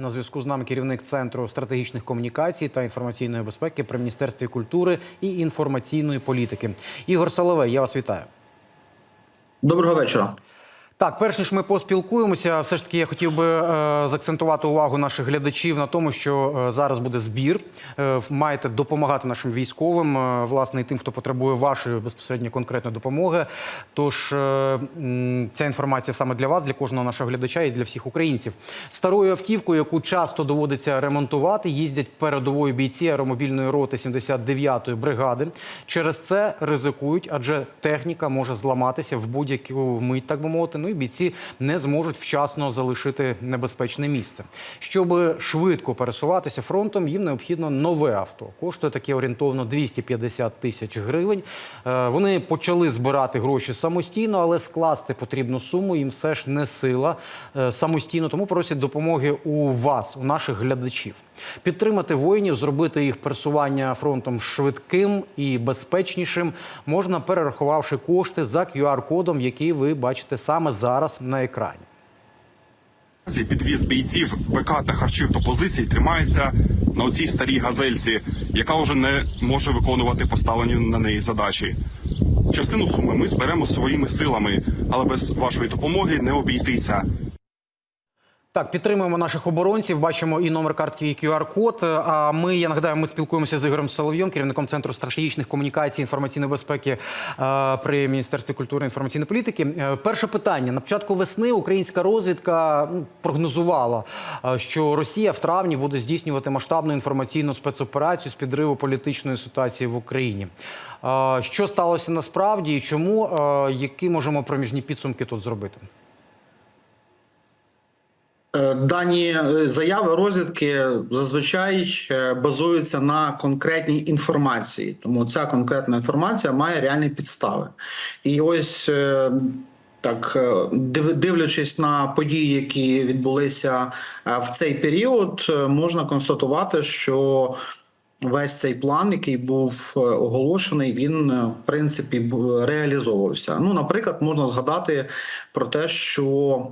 На зв'язку з нами керівник центру стратегічних комунікацій та інформаційної безпеки при міністерстві культури і інформаційної політики. Ігор Соловей, я вас вітаю. Доброго вечора. Так, перш ніж ми поспілкуємося, все ж таки я хотів би е, заакцентувати увагу наших глядачів на тому, що е, зараз буде збір. Е, маєте допомагати нашим військовим, е, власне, і тим, хто потребує вашої безпосередньо конкретної допомоги. Тож е, ця інформація саме для вас, для кожного нашого глядача і для всіх українців. Старою автівкою, яку часто доводиться ремонтувати, їздять передової бійці аеромобільної роти 79-ї бригади. Через це ризикують, адже техніка може зламатися в будь-яку мить, так би мовити. І бійці не зможуть вчасно залишити небезпечне місце. Щоб швидко пересуватися фронтом, їм необхідно нове авто. Коштує таке орієнтовно 250 тисяч гривень. Е, Вони почали збирати гроші самостійно, але скласти потрібну суму їм все ж не сила е, самостійно. Тому просять допомоги у вас, у наших глядачів. Підтримати воїнів, зробити їх пересування фронтом швидким і безпечнішим можна, перерахувавши кошти за QR-кодом, який ви бачите саме зараз на екрані. Підвіз бійців БК та харчів до позицій тримається на оцій старій газельці, яка вже не може виконувати поставлені на неї задачі. Частину суми ми зберемо своїми силами, але без вашої допомоги не обійтися. Так, підтримуємо наших оборонців. Бачимо і номер картки, і QR-код. А ми, я нагадаю, ми спілкуємося з Ігорем Соловйом, керівником центру стратегічних комунікацій, інформаційної безпеки е, при міністерстві культури і інформаційної політики. Е, Перше питання на початку весни українська розвідка ну, прогнозувала, е, що Росія в травні буде здійснювати масштабну інформаційну спецоперацію з підриву політичної ситуації в Україні. Що сталося насправді і чому? Які можемо проміжні підсумки тут зробити? Е, Дані е, заяви розвідки зазвичай е, базуються на конкретній інформації, тому ця конкретна інформація має реальні підстави. І ось так, дивлячись на події, які відбулися в цей період, можна констатувати, що весь цей план, який був оголошений, він в принципі реалізовувався. Ну, наприклад, можна згадати про те, що.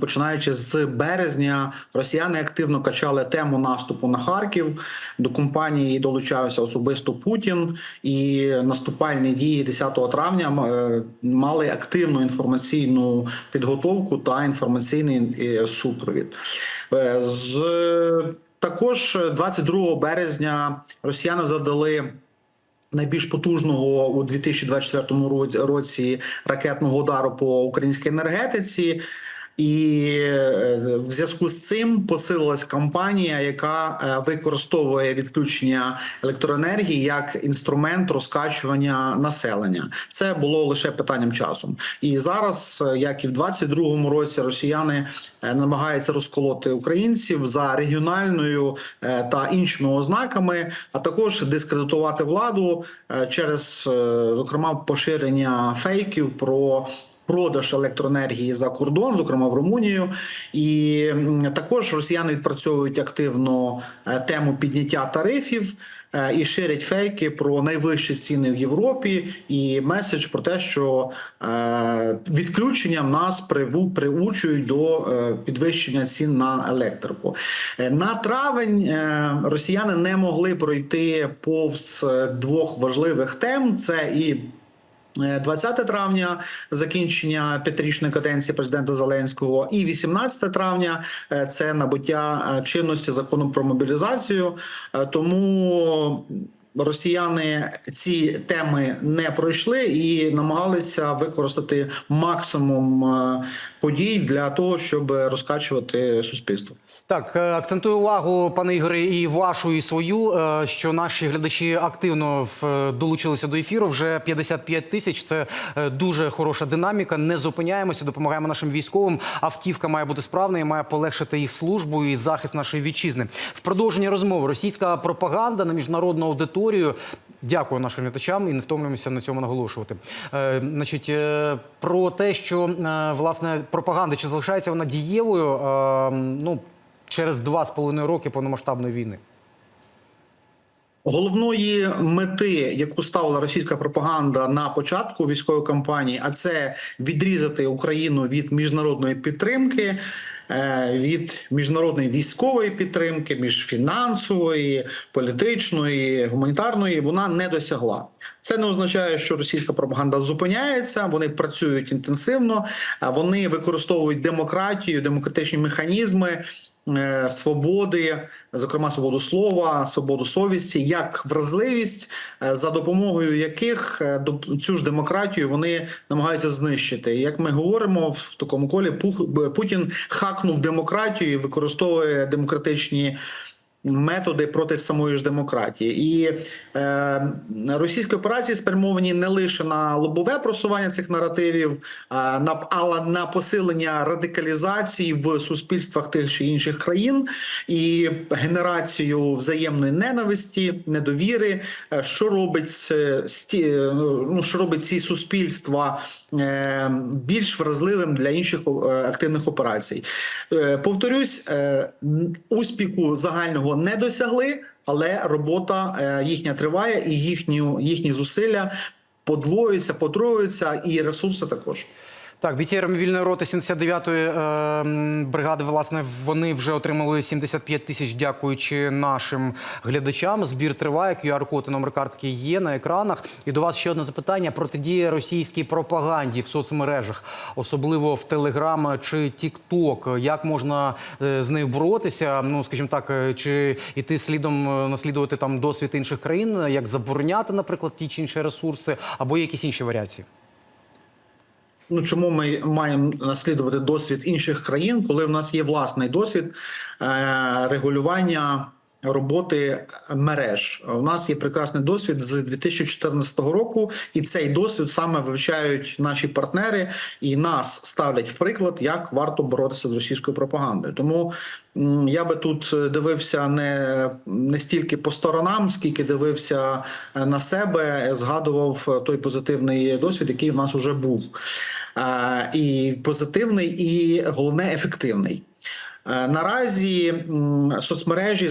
Починаючи з березня, росіяни активно качали тему наступу на Харків. До компанії долучався особисто Путін, і наступальні дії 10 травня е, мали активну інформаційну підготовку та інформаційний е, супровід. Е, З також 22 березня росіяни завдали найбільш потужного у 2024 році- році ракетного удару по українській енергетиці. І е, в зв'язку з цим посилилась кампанія, яка е, використовує відключення електроенергії як інструмент розкачування населення. Це було лише питанням часу. І зараз, е, як і в 22-му році, росіяни намагаються розколоти українців за регіональною та іншими ознаками, а також дискредитувати владу через, зокрема, поширення фейків про. Продаж електроенергії за кордон, зокрема в Румунію, і також росіяни відпрацьовують активно е, тему підняття тарифів е, і ширять фейки про найвищі ціни в Європі, і меседж про те, що е, відключенням нас приучують до підвищення цін на електрику. На травень росіяни не могли пройти повз двох важливих тем: це і 20 травня закінчення п'ятирічної каденції президента Зеленського, і 18 травня е, це набуття е, чинності закону про мобілізацію. Е, Тому росіяни ці теми не пройшли і намагалися використати максимум е, подій для того, щоб розкачувати суспільство. Так, е, акцентую увагу, пане Ігоре, і вашу, і свою, е, що наші глядачі активно в- долучилися до ефіру. Вже 55 тисяч. Це е, дуже хороша динаміка. Не зупиняємося, допомагаємо нашим військовим. Автівка має бути справна і має полегшити їх службу і захист нашої вітчизни. В продовження розмови російська пропаганда на міжнародну аудиторію. Дякую нашим глядачам і не втомлюємося на цьому наголошувати. Е, значить, е, про те, що е, власне пропаганда чи залишається вона дієвою, е, ну через два з половиною роки повномасштабної війни. Головної мети, яку ставила російська пропаганда на початку військової кампанії, а це відрізати Україну від міжнародної підтримки. Е, від міжнародної військової підтримки, між фінансової, політичної, гуманітарної, вона не досягла. Це не означає, що російська пропаганда зупиняється. Вони працюють інтенсивно, вони використовують демократію, демократичні механізми. Е, Свободи, зокрема свободу слова, свободу совісті, як вразливість, е, за допомогою яких е, цю ж демократію вони намагаються знищити. Як ми говоримо в такому колі, Путін хакнув демократію і використовує демократичні методи проти самої ж демократії. І е, російські операції спрямовані не лише на лобове просування цих наративів, а на але на посилення радикалізації в суспільствах тих чи інших країн і генерацію взаємної ненависті, недовіри, е, що робить е, е, ну, що робить ці суспільства е, більш вразливим для інших активних операцій. Повторюсь, е, успіху загального не досягли, але робота е, їхня триває, і їхню, їхні зусилля подвоюються, потроюються, і ресурси також. Так, бійці мобільної роти 79-ї е, бригади, власне, вони вже отримали 75 тисяч, дякуючи нашим глядачам. Збір триває, QR-код і номер картки є на екранах. І до вас ще одне запитання: протидія російській пропаганді в соцмережах, особливо в Телеграм чи Тікток. Як можна е, з нею боротися? Ну, скажімо так, е, чи іти слідом е, наслідувати там досвід інших країн, як забороняти, наприклад, ті чи інші ресурси, або якісь інші варіації? Ну чому ми маємо наслідувати досвід інших країн, коли в нас є власний досвід е, регулювання роботи мереж? У нас є прекрасний досвід з 2014 року, і цей досвід саме вивчають наші партнери і нас ставлять в приклад, як варто боротися з російською пропагандою. Тому я би тут дивився не, не стільки по сторонам, скільки дивився е, на себе, згадував той позитивний досвід, який в нас вже був. І позитивний, і головне ефективний. Е, Наразі соцмережі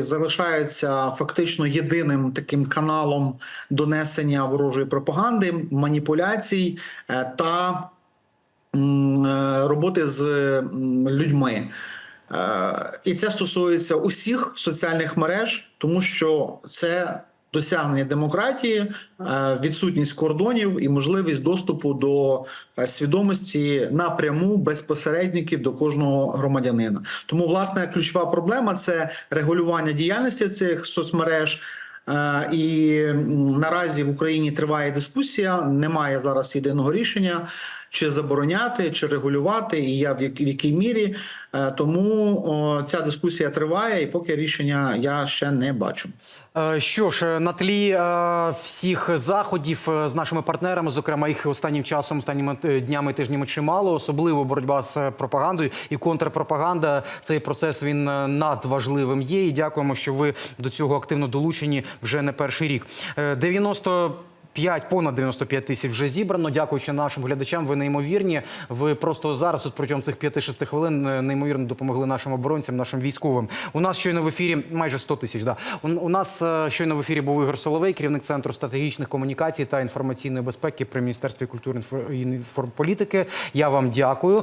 залишаються фактично єдиним таким каналом донесення ворожої пропаганди, маніпуляцій е, та е, роботи з людьми. І це стосується усіх соціальних мереж, тому що це досягнення демократії, е, відсутність кордонів і можливість доступу до е, свідомості напряму без посередників до кожного громадянина. Тому, власне, ключова проблема це регулювання діяльності цих соцмереж. Е, І наразі в Україні триває дискусія. Немає зараз єдиного рішення, чи забороняти, чи регулювати, і я в якій, в якій мірі. Е, Тому о, ця дискусія триває, і поки рішення я ще не бачу. Е, Що ж, на тлі е, всіх заходів з нашими партнерами, зокрема їх останнім часом, останніми днями, тижнями чимало, особливо боротьба з пропагандою і контрпропаганда. Цей процес він надважливим є. І дякуємо, що ви до цього активно долучені вже не перший рік. Е, 90 5, понад 95 тисяч вже зібрано. Дякуючи нашим глядачам. Ви неймовірні. Ви просто зараз, от протягом цих 5-6 хвилин, е, неймовірно допомогли нашим оборонцям, нашим військовим. У нас щойно в ефірі майже 100 тисяч. Да. У, у нас е, щойно в ефірі був Ігор Соловей, керівник центру стратегічних комунікацій та інформаційної безпеки при міністерстві культури і інформполітики. Я вам дякую.